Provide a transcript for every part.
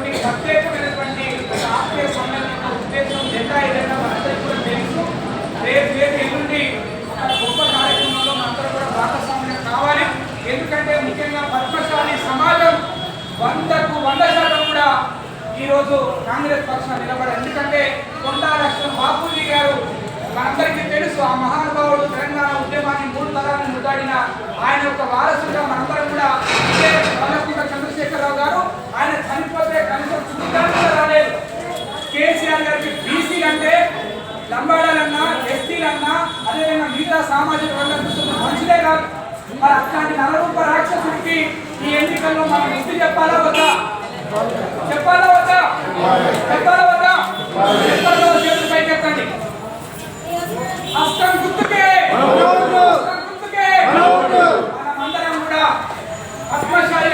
కొన్ని ప్రత్యేకమైనటువంటి శాస్త్రీయ ఆత్మీయ సమ్మేళనం ఉద్దేశం జెండా ఏదైనా మనందరికీ కూడా తెలుసు. రేపు రేపు ఎల్లుండి గొప్ప కార్యక్రమంలో మనందరూ కూడా భాగస్వామ్యం కావాలి. ఎందుకంటే ముఖ్యంగా పద్మశాలి సమాజం వందకు వంద శాతం కూడా ఈరోజు కాంగ్రెస్ పక్షాన నిలబడారు ఎందుకంటే కొండా లక్ష్మణ్ బాపూజీ గారు మనందరికీ తెలుసు ఆ మహానుభావుడు తెలంగాణ ఉద్యమాన్ని మూడు తరాలను ముద్దాడిన ఆయన యొక్క వారసుగా అన్నా అదేవిధంగా మిగతా సామాజిక వర్గం చూస్తున్న మనుషులే కాదు. మరి అట్లాంటి నలరూప రాక్షసుడికి ఈ ఎన్నికల్లో మనం బుద్ధి చెప్పాలా వద్దా? చెప్పాలా వద్దా? చెప్పాలా వద్దా? చెప్పాలో చేతులు పైకెత్తండి. అష్టం గుర్తుకే. గుర్తుకే. మనమందరం కూడా పద్మశాలి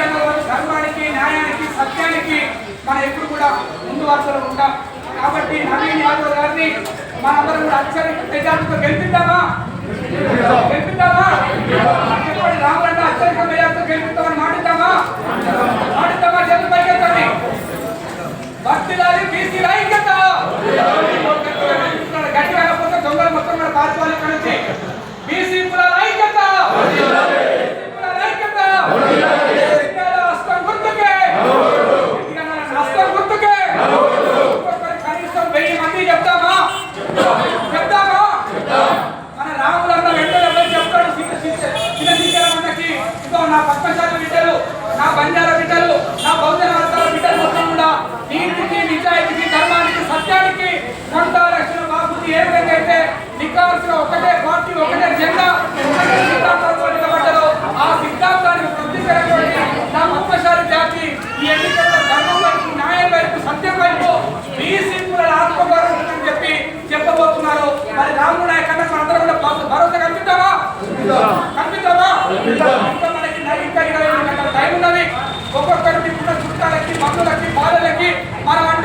ధర్మానికి న్యాయానికి సత్యానికి మనం ఎప్పుడు కూడా ముందు వార్తలో ఉంటాం. కాబట్టి నవీన్ యాదవ్ గారిని మనందరం కూడా అత్యధిక మెజార్టీతో గెలిపిద్దామా? గెలిపిద్దామా? చెప్పి ఇదో నా పద్మశాలి బిడ్డలు నా బంజార బిడ్డలు నా బౌద్ధ వర్గాల బిడ్డలు కూడా నీతికి నిజాయితీకి ధర్మానికి సత్యానికి కొంత రక్షణ బాబుది ఏ విధంగా అయితే నికాల్సిన ఒకటే పార్టీ ఒకటే జగన్ భక్తులకి బాధలకి మనం